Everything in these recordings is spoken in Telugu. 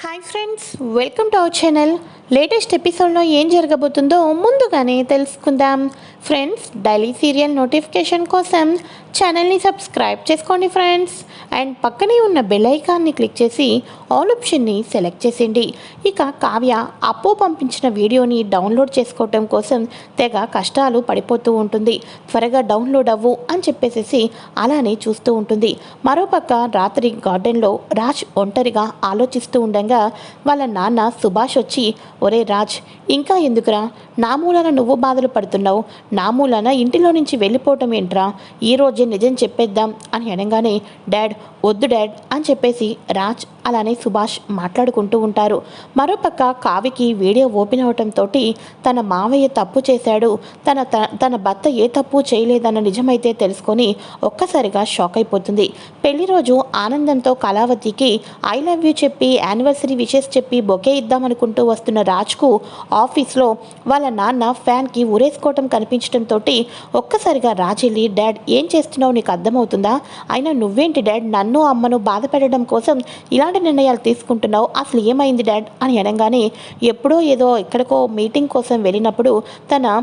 Hi friends welcome to our channel latest ఎపిసోడ్లో ఏం జరగబోతుందో ముందుగానే తెలుసుకుందాం. ఫ్రెండ్స్ డైలీ సీరియల్ నోటిఫికేషన్ కోసం ఛానల్ని సబ్స్క్రైబ్ చేసుకోండి ఫ్రెండ్స్ అండ్ పక్కనే ఉన్న బెల్ ఐకాన్ని క్లిక్ చేసి ఆల్ ఆప్షన్ని సెలెక్ట్ చేసేయండి ఇక కావ్య అప్పు పంపించిన వీడియోని డౌన్లోడ్ చేసుకోవటం కోసం తెగ కష్టాలు పడిపోతూ ఉంటుంది త్వరగా డౌన్లోడ్ అవ్వు అని చెప్పేసేసి అలానే చూస్తూ ఉంటుంది మరోపక్క రాత్రి గార్డెన్లో రాజ్ ఒంటరిగా ఆలోచిస్తూ ఉండగా వాళ్ళ నాన్న సుభాష్ వచ్చి ఒరే రాజ్ ఇంకా ఎందుకురా? నా మూలన నువ్వు బాధలు పడుతున్నావు. నామూలన ఇంటిలో నుంచి వెళ్ళిపోవటం ఏంట్రా? ఈ రోజే నిజం చెప్పేద్దాం అని అనగానే డాడ్ వద్దు డాడ్ అని చెప్పేసి రాజ్ అలానే సుభాష్ మాట్లాడుకుంటూ ఉంటారు. మరోపక్క కావికి వీడియో ఓపెన్ అవటంతో తన మావయ్య తప్పు చేశాడు. తన తన భర్త ఏ తప్పు చేయలేదన్న నిజమైతే తెలుసుకొని ఒక్కసారిగా షాక్ అయిపోతుంది. పెళ్ళి రోజు ఆనందంతో కళావతికి ఐ లవ్ యూ చెప్పి యానివర్సరీ విషెస్ చెప్పి బొకే ఇద్దామనుకుంటూ వస్తున్న రాజ్కు ఆఫీస్లో వాళ్ళ నాన్న ఫ్యాన్కి ఉరేసుకోవటం కనిపించడంతో ఒక్కసారిగా రాజ్ వెళ్ళి డాడ్ ఏం చేస్తున్నావు? నీకు అర్థమవుతుందా? అయినా నువ్వేంటి డాడ్? నన్ను అమ్మను బాధ పెట్టడం కోసం ఇలాంటి నిర్ణయాలు తీసుకుంటున్నావు. అసలు ఏమైంది డాడ్? అని అనగానే ఎప్పుడో ఏదో ఎక్కడికో మీటింగ్ కోసం వెళ్ళినప్పుడు తన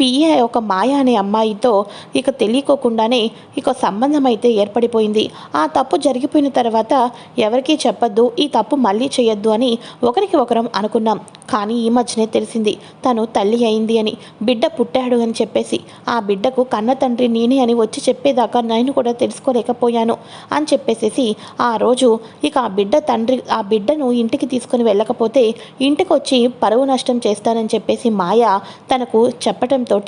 పిఏ ఒక మాయ అనే అమ్మాయితో ఇక తెలియకోకుండానే ఇక సంబంధం అయితే ఏర్పడిపోయింది. ఆ తప్పు జరిగిపోయిన తర్వాత ఎవరికీ చెప్పొద్దు ఈ తప్పు మళ్ళీ చేయొద్దు అని ఒకరికి ఒకరం అనుకున్నాం. కానీ ఈ మధ్యనే తెలిసింది తను తల్లి అయింది అని. బిడ్డ పుట్టాడు అని చెప్పేసి. ఆ బిడ్డకు కన్న తండ్రి నేనే అని వచ్చి చెప్పేదాకా నేను కూడా తెలుసుకోలేకపోయాను అని చెప్పేసేసి ఆ రోజు ఇక ఆ బిడ్డ తండ్రి ఆ బిడ్డను ఇంటికి తీసుకొని వెళ్ళకపోతే ఇంటికి వచ్చి పరువు నష్టం చేస్తానని చెప్పేసి మాయ తనకు చెప్పటంతో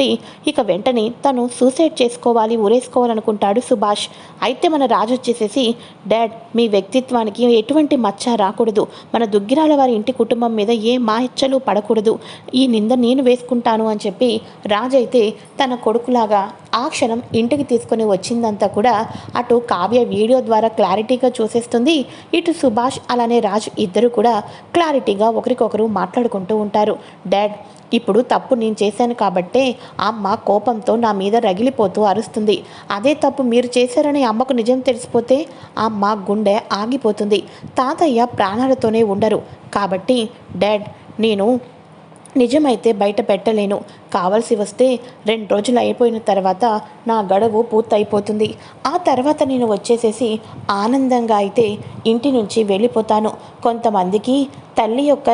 ఇక వెంటనే తను సూసైడ్ చేసుకోవాలి ఊరేసుకోవాలనుకుంటాడు సుభాష్. అయితే మన రాజు వచ్చేసేసి డాడ్ మీ వ్యక్తిత్వానికి ఎటువంటి మచ్చ రాకూడదు. మన దుగ్గిరాల వారి ఇంటి కుటుంబం మీద ఏ మాహెచ్చలు పడకూడదు. ఈ నింద నేను వేసుకుంటాను అని చెప్పి రాజు అయితే తన కొడుకులాగా ఆ క్షణం ఇంటికి తీసుకొని వచ్చిందంతా కూడా అటు కావ్య వీడియో ద్వారా క్లారిటీగా చూసేస్తుంది. ఇటు సుభాష్ అలానే రాజు ఇద్దరు కూడా క్లారిటీగా ఒకరికొకరు మాట్లాడుకుంటూ ఉంటారు. డాడ్ ఇప్పుడు తప్పు నేను చేశాను కాబట్టే అమ్మ కోపంతో నా మీద రగిలిపోతూ అరుస్తుంది. అదే తప్పు మీరు చేశారని అమ్మకు నిజం తెలిసిపోతే అమ్మ గుండె ఆగిపోతుంది. తాతయ్య ప్రాణాలతోనే ఉండరు. కాబట్టి డాడ్ నేను నిజమైతే బయట పెట్టలేను. కావలసి వస్తే రెండు రోజులు అయిపోయిన తర్వాత నా గడువు పూర్తయిపోతుంది. ఆ తర్వాత నేను వచ్చేసేసి ఆనందంగా అయితే ఇంటి నుంచి వెళ్ళిపోతాను. కొంతమందికి తల్లి యొక్క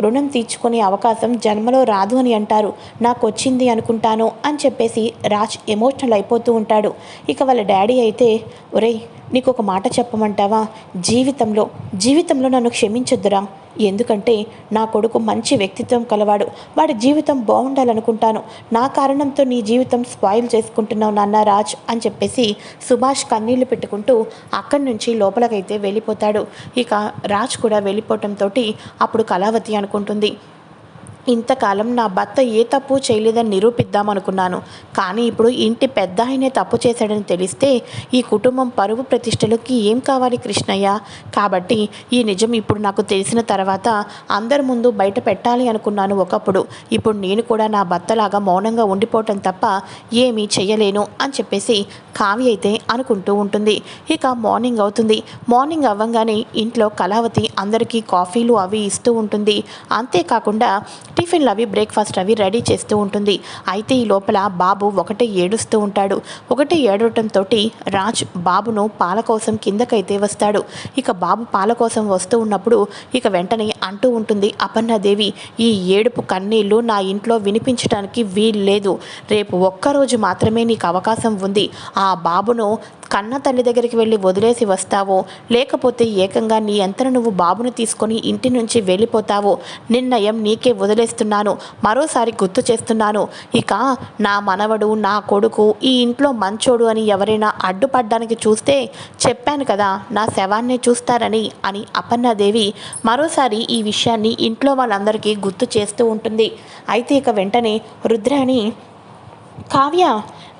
రుణం తీర్చుకునే అవకాశం జన్మలో రాదు అని అంటారు. నాకు వచ్చింది అనుకుంటాను అని చెప్పేసి రాజ్ ఎమోషనల్ అయిపోతూ ఉంటాడు. ఇక వాళ్ళ డాడీ అయితే ఒరేయ్ నీకు ఒక మాట చెప్పమంటావా? జీవితంలో జీవితంలో నన్ను క్షమించొద్దురా. ఎందుకంటే నా కొడుకు మంచి వ్యక్తిత్వం కలవాడు. వాడి జీవితం బాగుండాలనుకుంటాను. నా కారణంతో నీ జీవితం స్పాయిల్ చేసుకుంటున్నావు నాన్న రాజ్ అని చెప్పేసి సుభాష్ కన్నీళ్ళు పెట్టుకుంటూ అక్కడి నుంచి లోపలకైతే వెళ్ళిపోతాడు. ఇక రాజ్ కూడా వెళ్ళిపోవటంతో అప్పుడు కళావతి అనుకుంటుంది. ఇంతకాలం నా భర్త ఏ తప్పు చేయలేదని నిరూపిద్దామనుకున్నాను. కానీ ఇప్పుడు ఇంటి పెద్ద ఆయనే తప్పు చేశాడని తెలిస్తే ఈ కుటుంబం పరువు ప్రతిష్టలకి ఏం కావాలి కృష్ణయ్య? కాబట్టి ఈ నిజం ఇప్పుడు నాకు తెలిసిన తర్వాత అందరి ముందు బయట పెట్టాలి అనుకున్నాను ఒకప్పుడు. ఇప్పుడు నేను కూడా నా భర్తలాగా మౌనంగా ఉండిపోవటం తప్ప ఏమీ చెయ్యలేను అని చెప్పేసి కావ్య అయితే అనుకుంటూ ఉంటుంది. ఇక మార్నింగ్ అవుతుంది. మార్నింగ్ అవ్వగానే ఇంట్లో కళావతి అందరికీ కాఫీలు అవి ఇస్తూ ఉంటుంది. అంతేకాకుండా టిఫిన్లు అవి బ్రేక్ఫాస్ట్ అవి రెడీ చేస్తూ ఉంటుంది. అయితే ఈ లోపల బాబు ఒకటే ఏడుస్తూ ఉంటాడు. ఒకటే ఏడవటంతో రాజ్ బాబును పాల కోసం కిందకైతే వస్తాడు. ఇక బాబు పాల కోసం వస్తూ ఉన్నప్పుడు ఇక వెంటనే అంటూ ఉంటుంది అపర్ణాదేవి ఈ ఏడుపు కన్నీళ్ళు నా ఇంట్లో వినిపించడానికి వీల్లేదు. రేపు ఒక్కరోజు మాత్రమే నీకు అవకాశం ఉంది. ఆ బాబును కన్న తల్లి దగ్గరికి వెళ్ళి వదిలేసి వస్తావో. లేకపోతే ఏకంగా నీ అంతట నువ్వు బాబును తీసుకొని ఇంటి నుంచి వెళ్ళిపోతావో. నిర్ణయం నీకే వదిలేస్తున్నాను. మరోసారి గుర్తు చేస్తున్నాను. ఇక నా మనవడు నా కొడుకు ఈ ఇంట్లో మంచోడు అని ఎవరైనా అడ్డుపడ్డానికి చూస్తే చెప్పాను కదా నా శవాన్నే చూస్తారని అని అపర్ణాదేవి మరోసారి ఈ విషయాన్ని ఇంట్లో వాళ్ళందరికీ గుర్తు చేస్తూ ఉంటుంది. అయితే ఇక వెంటనే రుద్రాణి కావ్య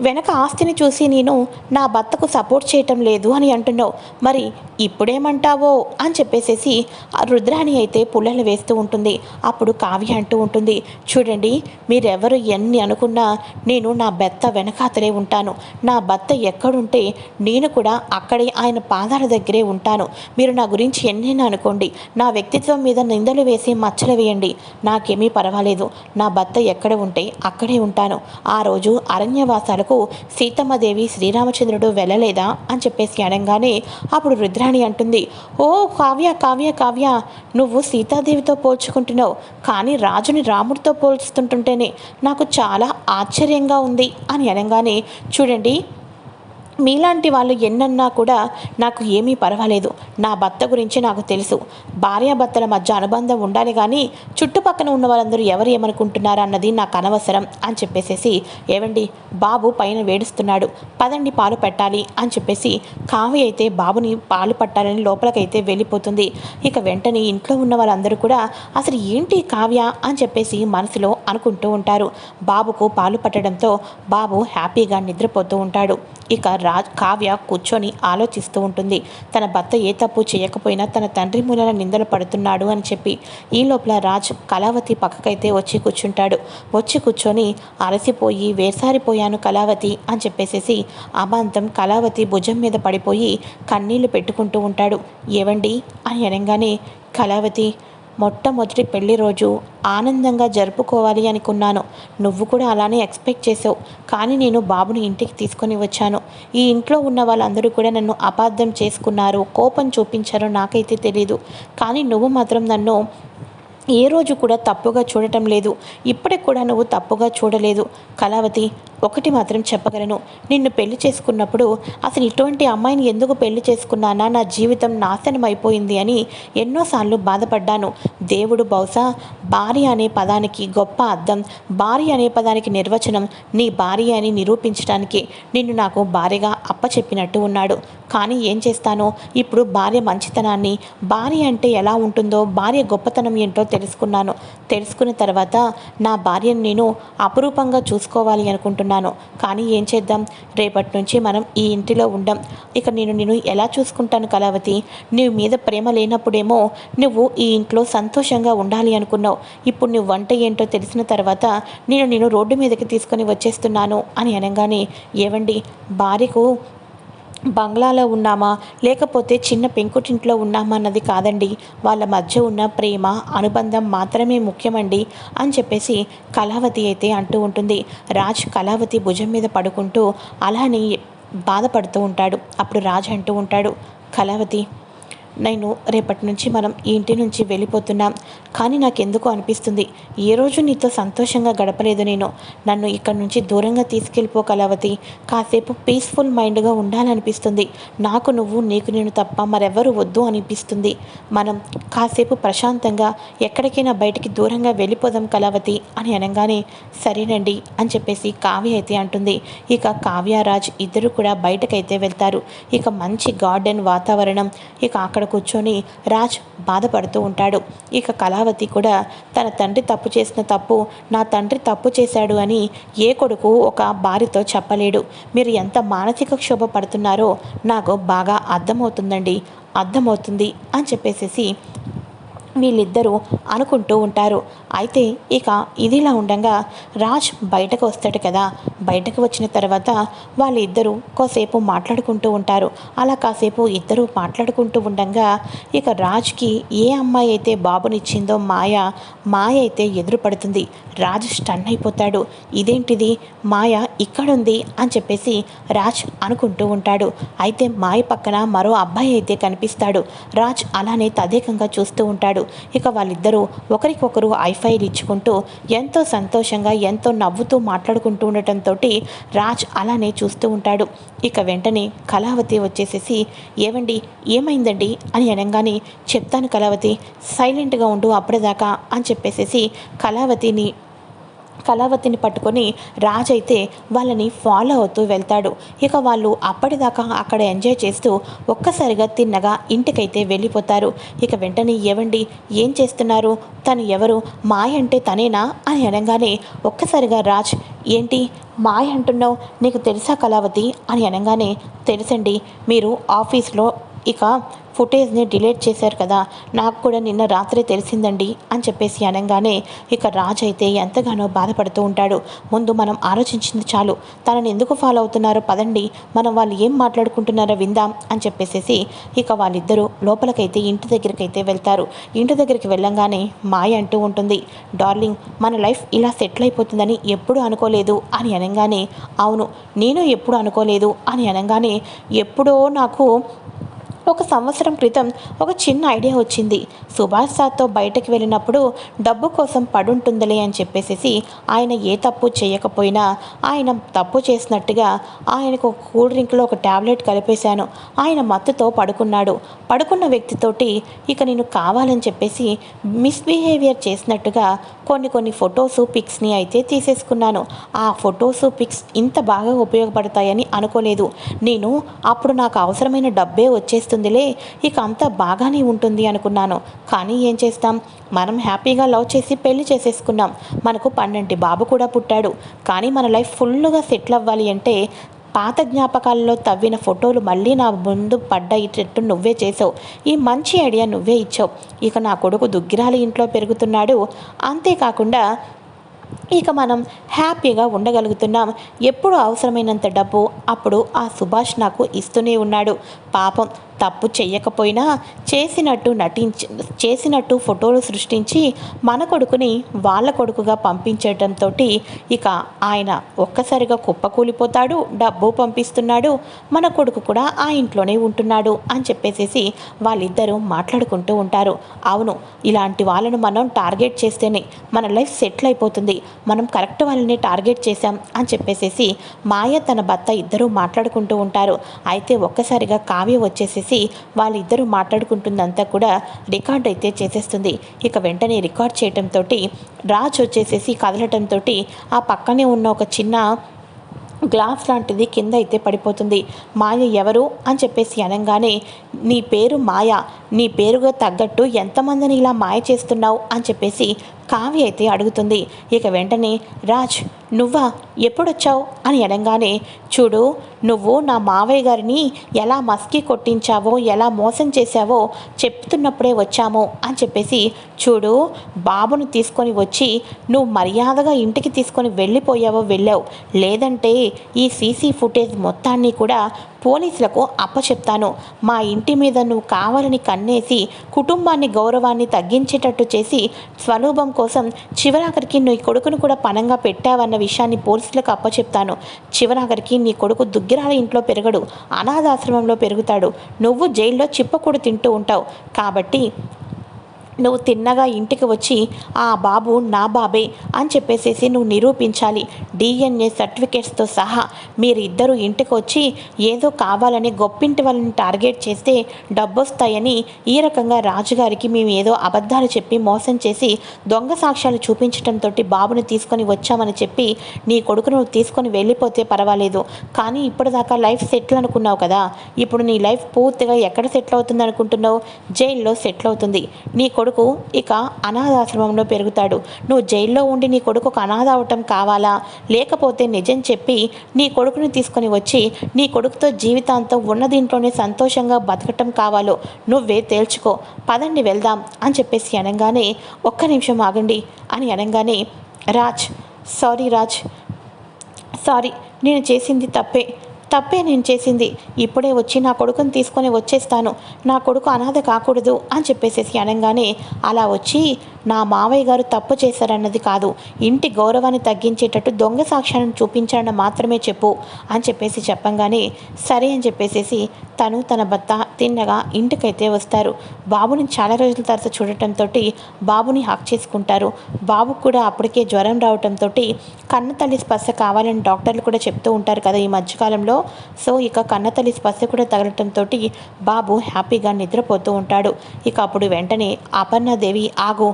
వెనక ఆస్తిని చూసి నేను నా భర్తకు సపోర్ట్ చేయటం లేదు అని అంటున్నావు. మరి ఇప్పుడేమంటావో అని చెప్పేసేసి ఆ రుద్రాణి అయితే పుల్లలు వేస్తూ ఉంటుంది. అప్పుడు కావ్య అంటూ ఉంటుంది చూడండి మీరెవరు ఎన్ని అనుకున్నా నేను నా భర్త వెనకాతలే ఉంటాను. నా భర్త ఎక్కడుంటే నేను కూడా అక్కడే ఆయన పాదాల దగ్గరే ఉంటాను. మీరు నా గురించి ఎన్నైనా అనుకోండి. నా వ్యక్తిత్వం మీద నిందలు వేసి మచ్చలు వేయండి. నాకేమీ పర్వాలేదు. నా భర్త ఎక్కడ ఉంటే అక్కడే ఉంటాను. ఆ రోజు అరణ్యవాసాలు వరకు సీతమ్మదేవి శ్రీరామచంద్రుడు వెళ్ళలేదా అని చెప్పేసి అనగానే అప్పుడు రుద్రాణి అంటుంది ఓ కావ్య కావ్య కావ్య నువ్వు సీతాదేవితో పోల్చుకుంటున్నావు కానీ రాజుని రాముడితో పోల్చుతుంటుంటేనే నాకు చాలా ఆశ్చర్యంగా ఉంది అని అనగానే చూడండి మీలాంటి వాళ్ళు ఎన్నన్నా కూడా నాకు ఏమీ పర్వాలేదు. నా భర్త గురించి నాకు తెలుసు. భార్యాభర్తల మధ్య అనుబంధం ఉండాలి కానీ చుట్టుపక్కన ఉన్న వాళ్ళందరూ ఎవరు ఏమనుకుంటున్నారు అన్నది నాకు అనవసరం అని చెప్పేసేసి ఏవండి బాబు పైన వేడుస్తున్నాడు. పదండి పాలు పెట్టాలి అని చెప్పేసి కావి అయితే బాబుని పాలు పట్టాలని లోపలికైతే వెళ్ళిపోతుంది. ఇక వెంటనే ఇంట్లో ఉన్న వాళ్ళందరూ కూడా అసలు ఏంటి కావ్య? అని చెప్పేసి మనసులో అనుకుంటూ ఉంటారు. బాబుకు పాలు పట్టడంతో బాబు హ్యాపీగా నిద్రపోతూ ఉంటాడు. ఇక రాజ్ కావ్య కూర్చొని ఆలోచిస్తూ ఉంటుంది. తన భర్త ఏ తప్పు చేయకపోయినా తన తండ్రి మూలన నిందలు పడుతున్నాడు అని చెప్పి. ఈ లోపల రాజ్ కళావతి పక్కకైతే వచ్చి కూర్చుంటాడు. వచ్చి కూర్చొని అలసిపోయి వేసారిపోయాను కళావతి అని చెప్పేసేసి అమాంతం కళావతి భుజం మీద పడిపోయి కన్నీళ్ళు పెట్టుకుంటూ ఉంటాడు. ఏవండి? అని అనగానే కళావతి మొట్టమొదటి పెళ్ళి రోజు ఆనందంగా జరుపుకోవాలి అనుకున్నాను. నువ్వు కూడా అలానే ఎక్స్పెక్ట్ చేసావు. కానీ నేను బాబుని ఇంటికి తీసుకొని వచ్చాను. ఈ ఇంట్లో ఉన్న వాళ్ళందరూ కూడా నన్ను అపార్థం చేసుకున్నారు. కోపం చూపించారో నాకైతే తెలీదు. కానీ నువ్వు మాత్రం నన్ను ఏ రోజు కూడా తప్పుగా చూడటం లేదు. ఇప్పటికి కూడా నువ్వు తప్పుగా చూడలేదు. కళావతి ఒకటి మాత్రం చెప్పగలను. నిన్ను పెళ్ళి చేసుకున్నప్పుడు అసలు ఇటువంటి అమ్మాయిని ఎందుకు పెళ్ళి చేసుకున్నానా? నా జీవితం నాశనం అయిపోయింది అని ఎన్నోసార్లు బాధపడ్డాను. దేవుడు బహుశా భార్య అనే పదానికి గొప్ప అర్థం భార్య అనే పదానికి నిర్వచనం నీ భార్య అని నిరూపించడానికి నిన్ను నాకు భార్యగా అప్పచెప్పినట్టు ఉన్నాడు. కానీ ఏం చేస్తానో? ఇప్పుడు భార్య మంచితనాన్ని భార్య అంటే ఎలా ఉంటుందో భార్య గొప్పతనం ఏంటో తెలుసుకున్నాను. తెలుసుకున్న తర్వాత నా భార్యను నేను అపురూపంగా చూసుకోవాలి అనుకుంటున్నాను. కానీ ఏం చేద్దాం? రేపటి నుంచి మనం ఈ ఇంటిలో ఉండం. ఇక నేను నేను ఎలా చూసుకుంటాను కళావతి? నీ మీద ప్రేమ లేనప్పుడేమో నువ్వు ఈ ఇంట్లో సంతోషంగా ఉండాలి అనుకున్నావు. ఇప్పుడు నువ్వు వంట ఏంటో తెలిసిన తర్వాత నేను నేను రోడ్డు మీదకి తీసుకొని వచ్చేస్తున్నాను అని అనగానే ఏవండి? భార్యకు బంగ్లాలో ఉన్నామా? లేకపోతే చిన్న పెంకుటింట్లో ఉన్నామా అన్నది కాదండి. వాళ్ళ మధ్య ఉన్న ప్రేమ అనుబంధం మాత్రమే ముఖ్యమండి అని చెప్పేసి కళావతి అయితే అంటూ ఉంటుంది. రాజ్ కళావతి భుజం మీద పడుకుంటూ అలానే బాధపడుతూ ఉంటాడు. అప్పుడు రాజ్ అంటూ ఉంటాడు కళావతి నేను రేపటి నుంచి మనం ఈ ఇంటి నుంచి వెళ్ళిపోతున్నాం. కానీ నాకు అనిపిస్తుంది. ఏ రోజు నీతో సంతోషంగా గడపలేదు నేను. నన్ను ఇక్కడి నుంచి దూరంగా తీసుకెళ్ళిపో కలవతి కాసేపు పీస్ఫుల్ మైండ్గా ఉండాలనిపిస్తుంది. నాకు నువ్వు నీకు నేను తప్ప మరెవరు వద్దు అనిపిస్తుంది. మనం కాసేపు ప్రశాంతంగా ఎక్కడికైనా బయటికి దూరంగా వెళ్ళిపోదాం కలవతి అని అనగానే సరేనండి అని చెప్పేసి కావ్య అయితే అంటుంది. ఇక కావ్యరాజ్ ఇద్దరు కూడా బయటకైతే వెళ్తారు. ఇక మంచి గార్డెన్ వాతావరణం. ఇక అక్కడ కూర్చొని రాజ్ బాధపడుతూ ఉంటాడు. ఇక కళావతి కూడా తన తండ్రి తప్పు చేసిన తప్పు నా తండ్రి తప్పు చేశాడు అని ఏ కొడుకు ఒక భార్యతో చెప్పలేడు. మీరు ఎంత మానసిక క్షోభ పడుతున్నారో నాకు బాగా అర్థమవుతుందండి అర్థమవుతుంది అని చెప్పేసేసి వీళ్ళిద్దరూ అనుకుంటూ ఉంటారు. అయితే ఇక ఇదిలా ఉండగా రాజ్ బయటకు వస్తాడు కదా. బయటకు వచ్చిన తర్వాత వాళ్ళిద్దరూ కాసేపు మాట్లాడుకుంటూ ఉంటారు. అలా కాసేపు ఇద్దరూ మాట్లాడుకుంటూ ఉండగా ఇక రాజ్కి ఏ అమ్మాయి అయితే బాబునిచ్చిందో మాయ మాయ అయితే ఎదురు పడుతుంది రాజ్ స్టన్ అయిపోతాడు. ఇదేంటిది? మాయ ఇక్కడుంది అని చెప్పేసి రాజ్ అనుకుంటూ ఉంటాడు. అయితే మాయ పక్కన మరో అబ్బాయి అయితే కనిపిస్తాడు. రాజ్ అలానే తదేకంగా చూస్తూ ఉంటాడు. ఇక వాళ్ళిద్దరూ ఒకరికొకరు ఐఫైల్ ఇచ్చుకుంటూ ఎంతో సంతోషంగా ఎంతో నవ్వుతూ మాట్లాడుకుంటూ ఉండటంతో రాజ్ అలానే చూస్తూ ఉంటాడు. ఇక వెంటనే కళావతి వచ్చేసేసి ఏవండి ఏమైందండి? అని అనగానే చెప్తాను కళావతి సైలెంట్గా ఉండు అప్పటిదాకా అని చెప్పేసేసి కళావతిని కళావతిని పట్టుకొని రాజ్ అయితే వాళ్ళని ఫాలో అవుతూ వెళ్తాడు. ఇక వాళ్ళు అప్పటిదాకా అక్కడ ఎంజాయ్ చేస్తూ ఒక్కసారిగా తిన్నగా ఇంటికైతే వెళ్ళిపోతారు. ఇక వెంటనే ఏవండి? ఏం చేస్తున్నారు? తను ఎవరు? మాయ అంటే తనేనా? అని అనగానే ఒక్కసారిగా రాజ్ ఏంటి? మాయ అంటున్నావు? నీకు తెలుసా కళావతి? అని అనగానే తెలుసండి. మీరు ఆఫీస్లో ఇక ఫుటేజ్ని డిలీట్ చేశారు కదా నాకు కూడా నిన్న రాత్రి తెలిసిందండి అని చెప్పేసి అనగానే ఇక రాజ్ అయితే ఎంతగానో బాధపడుతూ ఉంటాడు. ముందు మనం ఆలోచించింది చాలు. తనని ఎందుకు ఫాలో అవుతున్నారో పదండి. మనం వాళ్ళు ఏం మాట్లాడుకుంటున్నారో విందాం అని చెప్పేసేసి ఇక వాళ్ళిద్దరూ లోపలికైతే ఇంటి దగ్గరికైతే వెళ్తారు. ఇంటి దగ్గరికి వెళ్ళంగానే మాయ అంటూ ఉంటుంది డార్లింగ్ మన లైఫ్ ఇలా సెటిల్ అయిపోతుందని ఎప్పుడు అనుకోలేదు అని అనగానే అవును నేను ఎప్పుడు అనుకోలేదు అని అనగానే ఎప్పుడో నాకు ఒక సంవత్సరం క్రితం ఒక చిన్న ఐడియా వచ్చింది. సుభాష్ సార్తో బయటకు వెళ్ళినప్పుడు డబ్బు కోసం పడుంటుందిలే అని చెప్పేసి ఆయన ఏ తప్పు చేయకపోయినా ఆయన తప్పు చేసినట్టుగా ఆయనకు ఒక కూల్ డ్రింక్లో ఒక ట్యాబ్లెట్ కలిపేశాను. ఆయన మత్తుతో పడుకున్నాడు. పడుకున్న వ్యక్తితోటి ఇక నేను కావాలని చెప్పేసి మిస్బిహేవియర్ చేసినట్టుగా కొన్ని కొన్ని ఫొటోసు పిక్స్ని అయితే తీసేసుకున్నాను. ఆ ఫొటోసు పిక్స్ ఇంత బాగా ఉపయోగపడతాయని అనుకోలేదు. నేను అప్పుడు నాకు అవసరమైన డబ్బే వచ్చేస్తుందిలే ఇక అంతా బాగానే ఉంటుంది అనుకున్నాను. కానీ ఏం చేస్తాం? మనం హ్యాపీగా లవ్ చేసి పెళ్ళి చేసేసుకున్నాం. మనకు పన్నెండు బాబు కూడా పుట్టాడు. కానీ మన లైఫ్ ఫుల్గా సెటిల్ అవ్వాలి అంటే పాత జ్ఞాపకాలలో తవ్విన ఫోటోలు మళ్ళీ నా ముందు పడ్డయ్యేటట్టు నువ్వే చేసావు. ఈ మంచి ఐడియా నువ్వే ఇచ్చావు. ఇక నా కొడుకు దుగ్గిరాల ఇంట్లో పెరుగుతున్నాడు. అంతేకాకుండా ఇక మనం హ్యాపీగా ఉండగలుగుతున్నాం. ఎప్పుడు అవసరమైనంత డబ్బు అప్పుడు ఆ సుభాష్ నాకు ఇస్తూనే ఉన్నాడు. పాపం తప్పు చెయ్యకపోయినా చేసినట్టు నటించి చేసినట్టు ఫోటోలు సృష్టించి మన కొడుకుని వాళ్ళ కొడుకుగా పంపించడంతో ఇక ఆయన ఒక్కసారిగా కుప్పకూలిపోతాడు డబ్బు పంపిస్తున్నాడు మన కొడుకు కూడా ఆ ఇంట్లోనే ఉంటున్నాడు అని చెప్పేసేసి వాళ్ళిద్దరూ మాట్లాడుకుంటూ ఉంటారు. అవును ఇలాంటి వాళ్ళను మనం టార్గెట్ చేస్తేనే మన లైఫ్ సెటిల్ అయిపోతుంది. మనం కరెక్ట్ వాళ్ళని టార్గెట్ చేశాం అని చెప్పేసేసి మాయ తన భర్త ఇద్దరూ మాట్లాడుకుంటూ ఉంటారు. అయితే ఒక్కసారిగా కావ్య వచ్చేసేసి వాళ్ళిద్దరూ మాట్లాడుకుంటుందంతా కూడా రికార్డ్ అయితే చేసేస్తుంది. ఇక వెంటనే రికార్డ్ చేయటంతో రాజ్ వచ్చేసేసి కదలటంతో ఆ పక్కనే ఉన్న ఒక చిన్న గ్లాస్ లాంటిది కింద అయితే పడిపోతుంది. మాయ ఎవరు అని చెప్పేసి అనగానే నీ పేరు మాయ. నీ పేరుగా తగ్గట్టు ఎంతమందిని ఇలా మాయ చేస్తున్నావు? అని చెప్పేసి కావ్య అయితే అడుగుతుంది. ఇక వెంటనే రాజ్ నువ్వా? ఎప్పుడొచ్చావు? అని అనగానే చూడు నువ్వు నా మావయ్య గారిని ఎలా మస్కి కొట్టించావో ఎలా మోసం చేశావో చెప్తున్నప్పుడే వచ్చాము అని చెప్పేసి చూడు బాబును తీసుకొని వచ్చి నువ్వు మర్యాదగా ఇంటికి తీసుకొని వెళ్ళిపోయావో వెళ్ళావు. లేదంటే ఈ సీసీ ఫుటేజ్ మొత్తాన్ని కూడా పోలీసులకు అప్పచెప్తాను. మా ఇంటి మీద నువ్వు కావాలని కన్నేసి కుటుంబాన్ని గౌరవాన్ని తగ్గించేటట్టు చేసి స్వరూపం కోసం చివరాఖరికి నీ కొడుకును కూడా పనంగా పెట్టావన్న విషయాన్ని పోలీసులకు అప్పచెప్తాను. చివరాఖరికి నీ కొడుకు దుగ్గిరాల ఇంట్లో పెరగడు అనాథాశ్రమంలో పెరుగుతాడు. నువ్వు జైల్లో చిప్పకూడు తింటూ ఉంటావు. కాబట్టి నువ్వు తిన్నగా ఇంటికి వచ్చి ఆ బాబు నా బాబే అని చెప్పేసేసి నువ్వు నిరూపించాలి. డిఎన్ఏ సర్టిఫికేట్స్తో సహా మీరిద్దరూ ఇంటికి వచ్చి ఏదో కావాలని గొప్పింటి వాళ్ళని టార్గెట్ చేస్తే డబ్బొస్తాయని ఈ రకంగా రాజుగారికి మేము ఏదో అబద్ధాలు చెప్పి మోసం చేసి దొంగ సాక్ష్యాలు చూపించడంతో బాబుని తీసుకొని వచ్చామని చెప్పి నీ కొడుకు నువ్వు తీసుకొని వెళ్ళిపోతే పర్వాలేదు. కానీ ఇప్పటిదాకా లైఫ్ సెటిల్ అనుకున్నావు కదా. ఇప్పుడు నీ లైఫ్ పూర్తిగా ఎక్కడ సెటిల్ అవుతుంది అనుకుంటున్నావు జైల్లో సెటిల్ అవుతుంది. నీ కొడుకు కొడుకు ఇక అనాథాశ్రమంలో పెరుగుతాడు. నువ్వు జైల్లో ఉండి నీ కొడుకుకు అనాథ అవటం కావాలా? లేకపోతే నిజం చెప్పి నీ కొడుకుని తీసుకొని వచ్చి నీ కొడుకుతో జీవితాంతం ఉన్న దీంట్లోనే సంతోషంగా బతకటం కావాలో నువ్వే తేల్చుకో. పదండి వెళ్దాం అని చెప్పేసి అనగానే ఒక్క నిమిషం ఆగండి అని అనగానే రాజ్ సారీ రాజ్ సారీ నేను చేసింది తప్పే. తప్పే నేను చేసింది. ఇప్పుడే వచ్చి నా కొడుకుని తీసుకొని వచ్చేస్తాను. నా కొడుకు అనాథ కాకూడదు అని చెప్పేసేసి అనగానే అలా వచ్చి నా మావయ్య గారు తప్పు చేశారన్నది కాదు. ఇంటి గౌరవాన్ని తగ్గించేటట్టు దొంగ సాక్ష్యాలను చూపించాలని మాత్రమే చెప్పు అని చెప్పేసి చెప్పంగానే సరే అని చెప్పేసేసి తను తన భర్త తిన్నగా ఇంటికైతే వస్తారు. బాబుని చాలా రోజుల తర్వాత చూడటంతో బాబుని హక్ చేసుకుంటారు. బాబుకు కూడా అప్పటికే జ్వరం రావటంతో కన్న తల్లి స్పర్శ కావాలని డాక్టర్లు కూడా చెప్తూ ఉంటారు కదా ఈ మధ్యకాలంలో. సో ఇక కన్నతల్లి స్పర్శ కూడా తగలటంతో బాబు హ్యాపీగా నిద్రపోతూ ఉంటాడు. ఇక అప్పుడు వెంటనే అపర్ణాదేవి ఆగు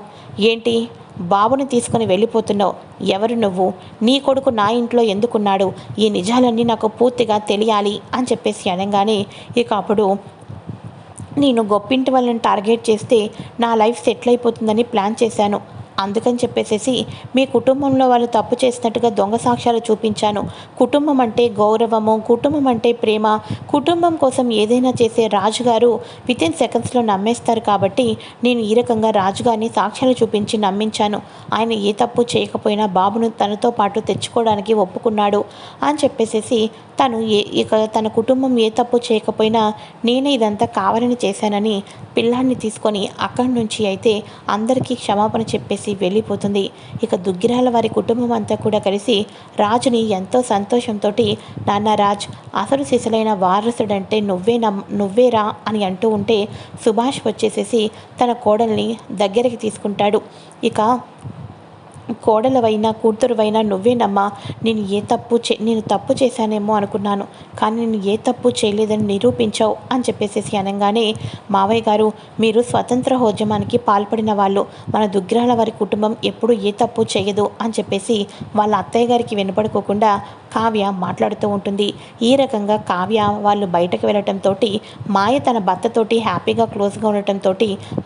ఏంటి? బాబుని తీసుకుని వెళ్ళిపోతున్నావు. ఎవరు నువ్వు? నీ కొడుకు నా ఇంట్లో ఎందుకున్నాడు? ఈ నిజాలన్నీ నాకు పూర్తిగా తెలియాలి అని చెప్పేసి అనగానే ఇక అప్పుడు నేను గొప్పింటి వాళ్ళని టార్గెట్ చేస్తే నా లైఫ్ సెటిల్ అయిపోతుందని ప్లాన్ చేశాను. అందుకని చెప్పేసేసి మీ కుటుంబంలో వాళ్ళు తప్పు చేసినట్టుగా దొంగ సాక్ష్యాలు చూపించాను. కుటుంబం అంటే గౌరవము కుటుంబం అంటే ప్రేమ. కుటుంబం కోసం ఏదైనా చేసే రాజుగారు విత్ ఇన్ సెకండ్స్లో నమ్మేస్తారు కాబట్టి నేను ఈ రకంగా రాజుగారిని సాక్ష్యాలు చూపించి నమ్మించాను. ఆయన ఏ తప్పు చేయకపోయినా బాబును తనతో పాటు తెచ్చుకోవడానికి ఒప్పుకున్నాడు అని చెప్పేసేసి తను ఏ ఇక తన కుటుంబం ఏ తప్పు చేయకపోయినా నేనే ఇదంతా కావాలని చేశానని పిల్లాన్ని తీసుకొని అక్కడి నుంచి అయితే అందరికీ క్షమాపణ చెప్పేసి వెళ్ళిపోతుంది. ఇక దుగ్గిరాల వారి కుటుంబం అంతా కూడా కలిసి రాజుని ఎంతో సంతోషంతో నాన్న రాజ్ అసలు సిసలైన వారసుడంటే నువ్వే నమ్ నువ్వేరా అని అంటూ ఉంటే సుభాష్ వచ్చేసేసి తన కోడల్ని దగ్గరికి తీసుకుంటాడు. ఇక కోడలవైనా కూతురువైనా నువ్వేనమ్మా నేను ఏ తప్పు చే నేను తప్పు చేశానేమో అనుకున్నాను. కానీ నేను ఏ తప్పు చేయలేదని నిరూపించావు అని చెప్పేసేసి అనగానే మావయ్య గారు మీరు స్వతంత్ర హోద్యమానికి పాల్పడిన వాళ్ళు మన దుగ్గ్రహాల వారి కుటుంబం ఎప్పుడు ఏ తప్పు చేయదు అని చెప్పేసి వాళ్ళ అత్తయ్య గారికి వినపడుకోకుండా కావ్య మాట్లాడుతూ ఉంటుంది. ఈ రకంగా కావ్య వాళ్ళు బయటకు వెళ్ళటంతో మాయ తన భర్తతోటి హ్యాపీగా క్లోజ్గా ఉండటంతో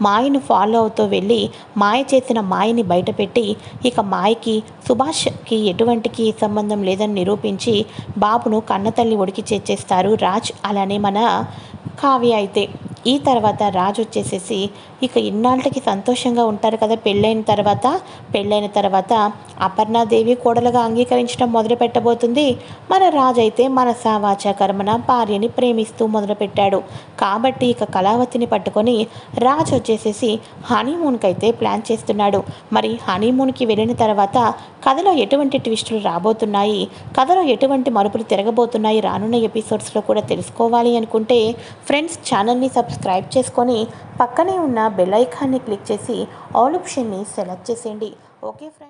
మాయను ఫాలో అవుతూ వెళ్ళి మాయ చేసిన మాయని బయటపెట్టి ఇక మాయకి సుభాష్కి ఎటువంటికి సంబంధం లేదని నిరూపించి బాబును కన్నతల్లి ఒడికి చేర్చేస్తారు రాజ్. అలానే మన కావ్య అయితే ఈ తర్వాత రాజు వచ్చేసేసి ఇక ఇన్నాళ్ళకి సంతోషంగా ఉంటారు కదా. పెళ్ళైన తర్వాత పెళ్ళైన తర్వాత అపర్ణాదేవి కోడలుగా అంగీకరించడం మొదలు పెట్టబోతుంది. మన రాజు అయితే మనస కర్మన భార్యని ప్రేమిస్తూ మొదలుపెట్టాడు కాబట్టి ఇక కళావతిని పట్టుకొని రాజు వచ్చేసేసి హనీమూన్కి అయితే ప్లాన్ చేస్తున్నాడు. మరి హనీమూన్కి వెళ్ళిన తర్వాత కథలో ఎటువంటి ట్విస్టులు రాబోతున్నాయి? కథలో ఎటువంటి మరుపులు తిరగబోతున్నాయి? రానున్న ఎపిసోడ్స్లో కూడా తెలుసుకోవాలి అనుకుంటే ఫ్రెండ్స్ ఛానల్ని సబ్స్క్రైబ్ చేసుకొని పక్కనే ఉన్న బెల్ ఐకాన్ని క్లిక్ చేసి ఆల్ ఆప్షన్ని సెలెక్ట్ చేసేయండి. Okay friends?